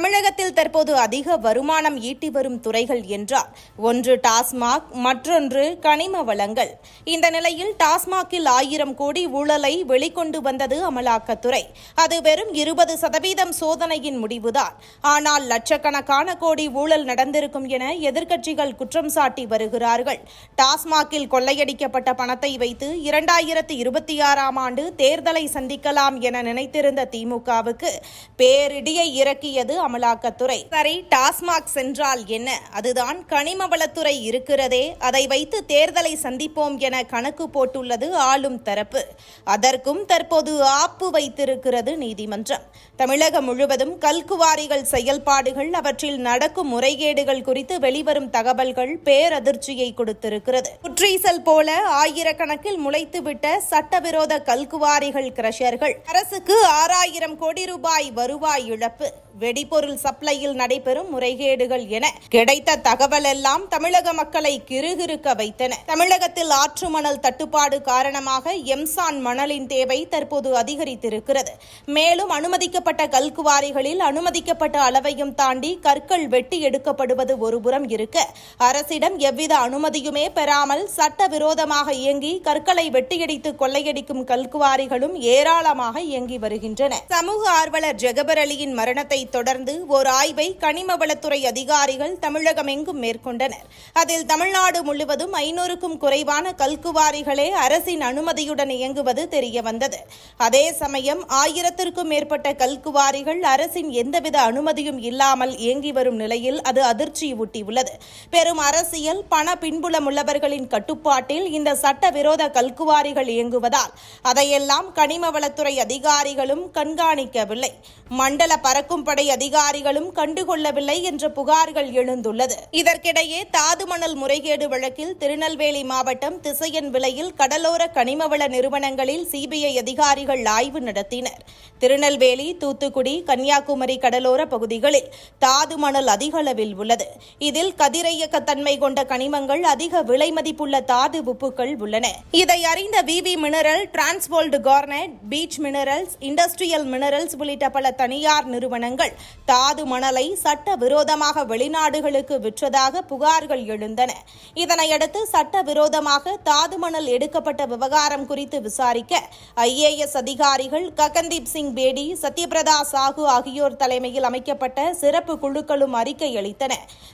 தமிழகத்தில் தற்போது அதிக வருமானம் ஈட்டி வரும் துறைகள் என்றால் ஒன்று டாஸ்மாக் மற்றொன்று கனிம வளங்கள். இந்த நிலையில் டாஸ்மாகில் ஆயிரம் கோடி ஊழலை வெளிக்கொண்டு வந்தது அமலாக்கத்துறை. அது வெறும் இருபது சதவீதம் சோதனையின் முடிவுதான். ஆனால் லட்சக்கணக்கான கோடி ஊழல் நடந்திருக்கும் என எதிர்க்கட்சிகள் குற்றம் சாட்டி வருகிறார்கள். டாஸ்மாகில் கொள்ளையடிக்கப்பட்ட பணத்தை வைத்து இரண்டாயிரத்து இருபத்தி ஆறாம் ஆண்டு தேர்தலை சந்திக்கலாம் என நினைத்திருந்த திமுகவுக்கு பேரிடியை இறக்கியது அமலாக்கத்துறை. சரி டாஸ்மாக் சென்றால் என்ன? அதுதான் கனிம வளத்துறை இருக்கிறதே. அதை வைத்து தேர்தலை சந்திப்போம் என கணக்கு போட்டுள்ளது ஆளும் தரப்பு. அதற்கும் தற்போது ஆப்பு வைத்திருக்கிறது நீதிமன்றம். தமிழகம் முழுவதும் கல்குவாரிகள் செயல்பாடுகள் அவற்றில் நடக்கும் முறைகேடுகள் குறித்து வெளிவரும் தகவல்கள் பேரதிர்ச்சியை கொடுத்திருக்கிறது. புற்றீசல் போல ஆயிரக்கணக்கில் முளைத்துவிட்ட சட்டவிரோத கல்குவாரிகள் கிரஷர்கள். அரசுக்கு ஆறாயிரம் கோடி ரூபாய் வருவாய் இழப்பு. வெடிபொருள் சப்ளையில் நடைபெறும் முறைகேடுகள் என கிடைத்த தகவல் எல்லாம் தமிழக மக்களை கிறுகிறுக்க வைத்தன. தமிழகத்தில் ஆற்று மணல் தட்டுப்பாடு காரணமாக எம்சான் மணலின் தேவை தற்போது அதிகரித்திருக்கிறது. மேலும் அனுமதிக்கப்பட்ட கல்குவாரிகளில் அனுமதிக்கப்பட்ட அளவையும் தாண்டி கற்கள் வெட்டி எடுக்கப்படுவது ஒருபுறம் இருக்க. அரசிடம் எவ்வித அனுமதியுமே பெறாமல் சட்டவிரோதமாக இயங்கி கற்களை வெட்டியடித்து கொள்ளையடிக்கும் கல்குவாரிகளும் ஏராளமாக இயங்கி வருகின்றன. சமூக ஆர்வலர் ஜெகபர் அலியின் மரணத்தை தொடர்ந்து ஓர் ஆய்வை கனிமவளத்துறை அதிகாரிகள் தமிழகமெங்கும் மேற்கொண்டனர். அதில் தமிழ்நாடு முழுவதும் ஐநூறுக்கும் குறைவான கல்குவாரிகளே அரசின் அனுமதியுடன் இயங்குவது தெரியவந்தது. அதே சமயம் ஆயிரத்திற்கும் மேற்பட்ட கல்குவாரிகள் அரசின் எந்தவித அனுமதியும் இல்லாமல் இயங்கி வரும் நிலையில் அது அதிர்ச்சியூட்டியுள்ளது பெரும் அரசியல் பண பின்புலம் உள்ளவர்களின் கட்டுப்பாட்டில் இந்த சட்டவிரோத கல்குவாரிகள் இயங்குவதால் அதையெல்லாம் கனிமவளத்துறை அதிகாரிகளும் கண்காணிக்கவில்லை. மண்டல பறக்கும் படை அதிகாரிகளும் கண்டுகொள்ளவில்லை என்ற புகார்கள் எழுந்துள்ளது. இதற்கிடையே தாதுமணல் முறைகேடு வழக்கில் திருநெல்வேலி மாவட்டம் திசையன் விலையில் கடலோர கனிமவள நிறுவனங்களில் சிபிஐ அதிகாரிகள் ஆய்வு நடத்தினர். திருநெல்வேலி தூத்துக்குடி கன்னியாகுமரி கடலோர பகுதிகளில் தாது மணல் அதிக அளவில் உள்ளது. இதில் கதிரையக்கத்தன்மை கொண்ட கனிமங்கள் அதிக விலை மதிப்புள்ள தாது உப்புக்கள் உள்ளன. இதை அறிந்த VV mineral Transworld garnet beach minerals industrial minerals உள்ளிட்ட பல தனியார் நிறுவனங்கள் தாது மணலை சட்ட விரோதமாக வெளிநாடுகளுக்கு விற்றதாக புகார்கள் எழுந்தன. இதனையடுத்து சட்ட விரோதமாக தாது மணல் எடுக்கப்பட்ட விவகாரம் குறித்து விசாரிக்க ஐஏஎஸ் அதிகாரிகள் ககன்தீப் சிங் பேடி சத்யபிரதா சாஹூ ஆகியோர் தலைமையில் அமைக்கப்பட்ட சிறப்பு குழுக்களும் அறிக்கை அளித்தன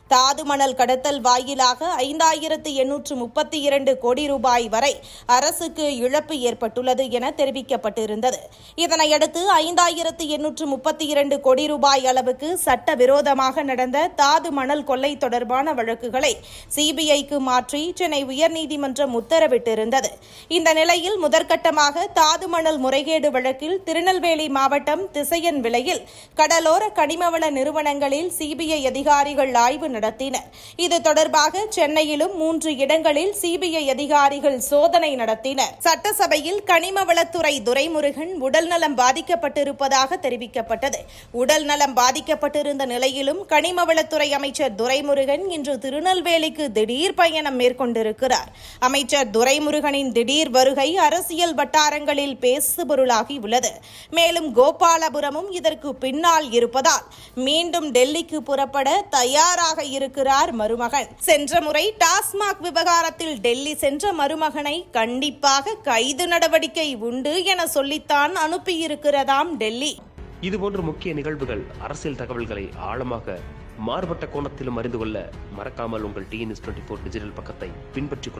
தாது மணல் கடத்தல் வாயிலாக ஐந்தாயிரத்து எண்ணூற்று முப்பத்தி இரண்டு கோடி ரூபாய் வரை அரசுக்கு இழப்பு ஏற்பட்டுள்ளது என தெரிவிக்கப்பட்டிருந்தது. இதனையடுத்து ஐந்தாயிரத்து எண்ணூற்று முப்பத்தி இரண்டு கோடி ரூபாய் அளவுக்கு சட்டவிரோதமாக நடந்த தாது மணல் கொள்ளை தொடர்பான வழக்குகளை சிபிஐக்கு மாற்றி சென்னை உயர்நீதிமன்றம் உத்தரவிட்டிருந்தது. இந்த நிலையில் முதற்கட்டமாக தாது மணல் முறைகேடு வழக்கில் திருநெல்வேலி மாவட்டம் திசையன் விலையில் கடலோர கனிமவள நிறுவனங்களில் சிபிஐ அதிகாரிகள் ஆய்வு நடத்தினர். இது தொடர்பாக சென்னையிலும் மூன்று இடங்களில் சிபிஐ அதிகாரிகள் சோதனை நடத்தினர். சட்டசபையில் கனிமவளத்துறை துரைமுருகன் உடல்நலம் பாதிக்கப்பட்டிருப்பதாக தெரிவிக்கப்பட்டது. உடல்நலம் பாதிக்கப்பட்டிருந்த நிலையிலும் கனிமவளத்துறை அமைச்சர் துரைமுருகன் இன்று திருநெல்வேலிக்கு திடீர் பயணம் மேற்கொண்டிருக்கிறார். அமைச்சர் துரைமுருகனின் திடீர் வருகை அரசியல் வட்டாரங்களில் பேசுபொருளாகியுள்ளது. மேலும் கோபாலபுரமும் இதற்கு பின்னால் இருப்பதால் மீண்டும் டெல்லிக்கு புறப்பட தயாராக இருக்கிறார் மருமகன். சென்ற முறை டாஸ்மாக் விவகாரத்தில் டெல்லி சென்ற மருமகனை கண்டிப்பாக கைது நடவடிக்கை உண்டு என சொல்லித்தான் அனுப்பியிருக்கிறதாம் டெல்லி. இதுபோன்ற முக்கிய நிகழ்வுகள் அரசியல் தகவல்களை ஆழமாக மாறுபட்ட கோணத்திலும் அறிந்து கொள்ள மறக்காமல் உங்கள் டிஎன்எஸ் டுவெண்ட்டி ஃபோர் டிஜிட்டல் பக்கத்தை பின்பற்றிக்